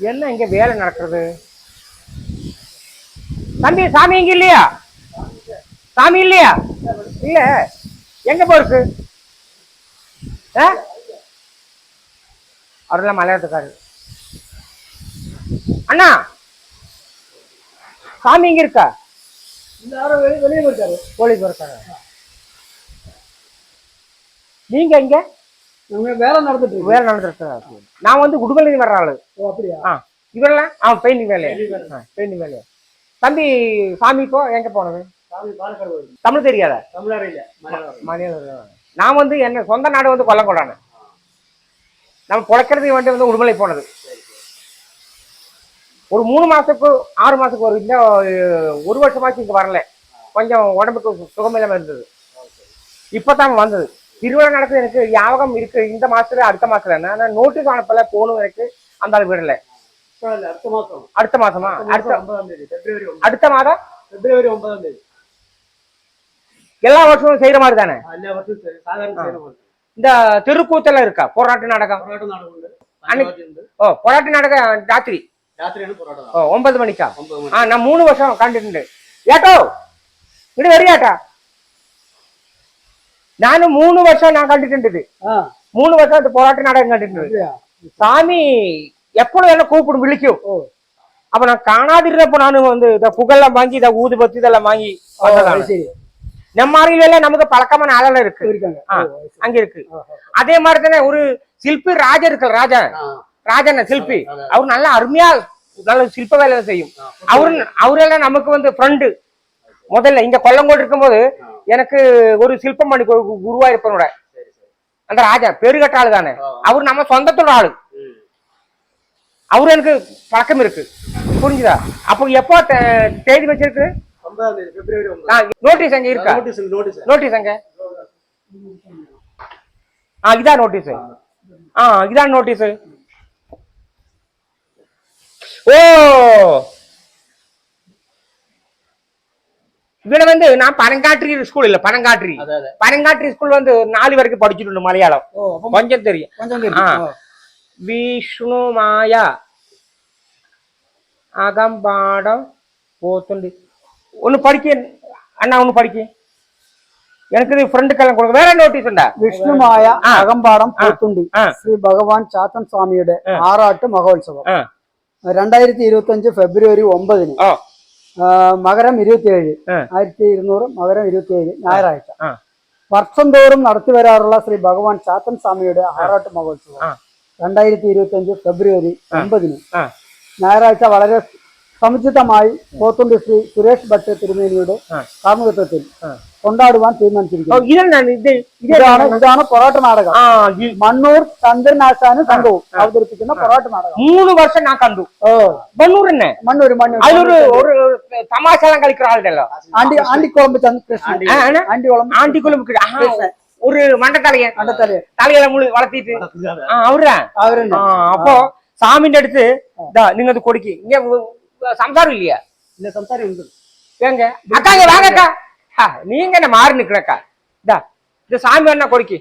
என்ன இங்க வேலை நடக்கிறது? தம்பி சாமி இங்க இல்லையா? சாமி இல்லையா? இல்ல. எங்க போயிருக்கு ஆ? அவரெல்லாம் மலையாளத்துக்காரு. அண்ணா சாமி இங்க இருக்கா? வெளியே போயிருக்காரு. போலீஸ் இருக்காங்க நீங்க இங்க வேலை நடந்துட்டு வேலை நடந்துருக்கு நான் வந்து குடும்பலி வர்ற ஆளு. அப்படியா? ஆ இவரெல்லாம் ஆ பெயிண்டிங் வேலையா? பெயிண்டிங் வேலையா? தம்பி சாமி இப்போ எங்க போனது? தமிழ் தெரியாதா? மலையாளம். நான் வந்து என்ன சொந்த நாடு வந்து கொல்லங்கொடானு. நம்ம பிழைக்கிறது வேண்டி வந்து உடுமலை போனது. ஒரு மூணு மாசத்துக்கு ஆறு மாசத்துக்கு ஒரு இந்த ஒரு வருஷமாச்சு இங்க வரல. கொஞ்சம் உடம்புக்கு சுகமில்லாம இருந்தது. இப்பதான் வந்தது. திருவிழா நடக்குது எனக்கு ஞாபகம் இருக்கு. இந்த மாசத்துல அடுத்த மாசத்துல நான் நோட்டீஸ் அனுப்பல போகணும் எனக்கு. அந்த ஆள் விடல. அடுத்த மாசம். அடுத்த மாசமா? அடுத்த ஒன்பதாம் தேதி பிப்ரவரி அடுத்த மாதம்? பிப்ரவரி ஒன்பதாம் தேதி. எல்லா வருஷமும் செய்யற மாதிரி தானே? எல்லா வருஷம் சரி சாதாரண. இந்த தெருக்கூத்தெல்லாம் இருக்கா? போராட்ட நாடகம்? போராட்ட நாடகம் ஓ போராட்ட ராத்திரி? ஓ ஒன்பது மணிக்கா? ஆ நான் மூணு வருஷம் கண்டுட்டு ஏட்டோ இடு வரியாட்டா? நானும் மூணு வருஷம் நான் கண்டுட்டு மூணு வருஷம் அந்த போராட்ட நாடகம் கண்டுட்டு சாமி எப்பொழுதும் என்ன கூப்பிடும் விழிக்கும். அப்ப நான் காணாதிருந்தப்ப நானும் வந்து இந்த புகழ்லாம் வாங்கி இதை ஊதுபத்தி இதெல்லாம் வாங்கி நம்ம அருகில நமக்கு பழக்கமான ஆளெல்லாம் இருக்கு. அங்க இருக்கு. அதே மாதிரி தானே ஒரு சிற்பி ராஜா இருக்கு ராஜா ராஜன் சிற்பி அதான். அவர் நல்லா அருமையா நல்ல சிற்ப வேலை செய்யும். அவரு அவரெல்லாம் நமக்கு வந்து ஃப்ரெண்டு முதல்ல இங்க கொல்லங்கோடு இருக்கும்போது. எனக்கு ஒரு சிற்பம் பண்ணி குருவாயிருப்பனோட அந்த ராஜா பெருகட்ட ஆளு தானே. அவர் நம்ம சொந்தத்தோட ஆளு. அவரு எனக்கு பழக்கம் இருக்கு. புரிஞ்சுதா? அப்போ எப்போ தேதி வச்சிருக்கு? நோட்டீஸ் அங்க இருக்கா? Notice notice. நோட்டீஸ் அங்க? ஆ இதான் நோட்டீஸ். ஆ இதான் நோட்டீஸ். ஓ! இவனை வந்து நான் பனங்காற்றி ஸ்கூல் இல்ல பனங்காற்றி. பனங்காற்றி ஸ்கூல் வந்து ஒரு நாலு வரைக்கும் படிச்சுட்டு மலையாளம். கொஞ்சம் தெரியும். கொஞ்சம் விஷ்ணு மாயா அகம்பாடம் போத்துண்டு. ஒன்னு படிக்க அண்ணா ஒன்னு படிக்க. எனக்கு ஃப்ரெண்டு கல்யாணம் கொடுக்க. வேற நோட்டீஸ் உண்டா? விஷ்ணு மாயா அகம்பாடம் போத்துண்டி. ஸ்ரீ பகவான் சாத்தன் சுவாமியுடைய ஆராட்டு மகோத்சவம் ரெண்டாயிரத்தி இருபத்தி அஞ்சு பிப்ரவரி ஒன்பதுன்னு മകരം ഇരുപത്തിയേഴ്. ആയിരത്തി ഇരുന്നൂറ് മകരം ഇരുപത്തിയേഴ് ഞായറാഴ്ച. വർഷം തോറും നടത്തി വരാറുള്ള ശ്രീ ഭഗവാൻ ചാത്തൻ സ്വാമിയുടെ ആറാട്ട് മഹോത്സവം. രണ്ടായിരത്തി ഇരുപത്തി അഞ്ച് ഫെബ്രുവരി ഒമ്പതിന്. ഞായറാഴ്ച വളരെ സമുചിതമായി പോത്തുണ്ടി ശ്രീ സുരേഷ് ഭട്ട് തിരുമേനിയുടെ ആ. കാമുകത്വത്തിൽ ആ. കൊണ്ടാടുവാൻ ഓ, തീരുമാനിച്ചിരിക്കുന്നു ഇതാണ് ഞാൻ ഇത് ഇതാണ് ഇതാണ് പൊറോട്ട നാടകം ആ ഈ മണ്ണൂർ ചന്ദ്രനാശാനും സംഘവും അവതരിപ്പിക്കുന്ന പൊറോട്ട നാടകം മൂന്ന് വർഷം ഞാൻ കണ്ടു ഓ മണ്ണൂർ തന്നെ മണ്ണൂർ മണ്ണൂർ അതിലൊരു ഒരു തമാശ എല്ലാം കളിക്കുന്ന ആളുണ്ടല്ലോ ആണ്ടി ആണ്ടിക്കുളമ്പ് ചന്ദ് കൃഷ്ണൻ ആ, ആണ്? ആണ്ടിക്കുളം ആണ്ടിക്കുളം ஒரு மண்டத்தலைய കണ്ടത്തലേ தலையில முழு வளர்த்திட்டு ஆ, அவருதான் അവരുണ്ട് ആ, അപ്പോ സാമിന്റെ അടുത്ത് ഇതാ നിങ്ങൾ കൊടുക്ക് சம்சாரம் இல்லையா? இல்ல சம்சாரம் உண்டு. ஏங்க அக்காங்க வாங்கக்கா. நீங்க என்ன மாறி நிக்கிறக்கா? இதா இந்த சாமி என்ன கொடுக்கி.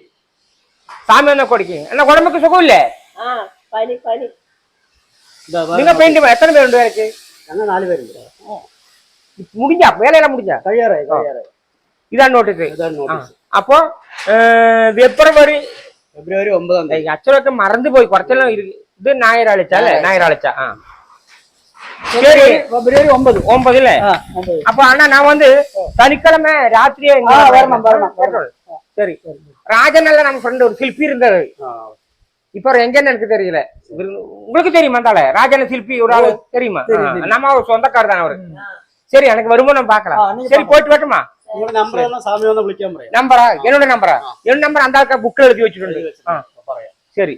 சாமி என்ன கொடுக்கி. என்ன உடம்புக்கு சுகம் இல்ல? நீங்க பெயிண்ட் எத்தனை பேர் ரெண்டு பேருக்கு? நாலு பேர் முடிஞ்சா வேலையெல்லாம் முடிஞ்சா? கையாயிரம் கையாயிரம் இதான் நோட்டீஸ் இதான் நோட்டீஸ் அப்போ பிப்ரவரி பிப்ரவரி ஒன்பதாம் தேதி. அச்சுரக்கு மறந்து போய் குறைச்சலாம் இருக்கு. இது ஞாயிறு அழைச்சா ஞாயிறு அழைச்சா ஆ. சரி. பிப்ரவரி ஒன்பது ஒன்பதுல? அப்ப ஆனா நான் வந்து சனிக்கிழமை ராத்திரியே சரி ராஜனல்ல நம்ம ஃப்ரெண்ட் ஒரு சில்பி இருந்தாரு. இப்ப எங்கன்னு எனக்கு தெரியல. உங்களுக்கு தெரியுமா தால ராஜன சில்பி ஒரு ஆளு தெரியுமா? நம்ம அவர் சொந்தக்காரர் தானே அவரு. சரி எனக்கு வருமானம் பாக்கலாம் சரி போயிட்டு வரட்டுமா? நம்பரா என்னோட நம்பரா என்னோட நம்பர் அந்த புக்கில் எழுதி வச்சுட்டு சரி.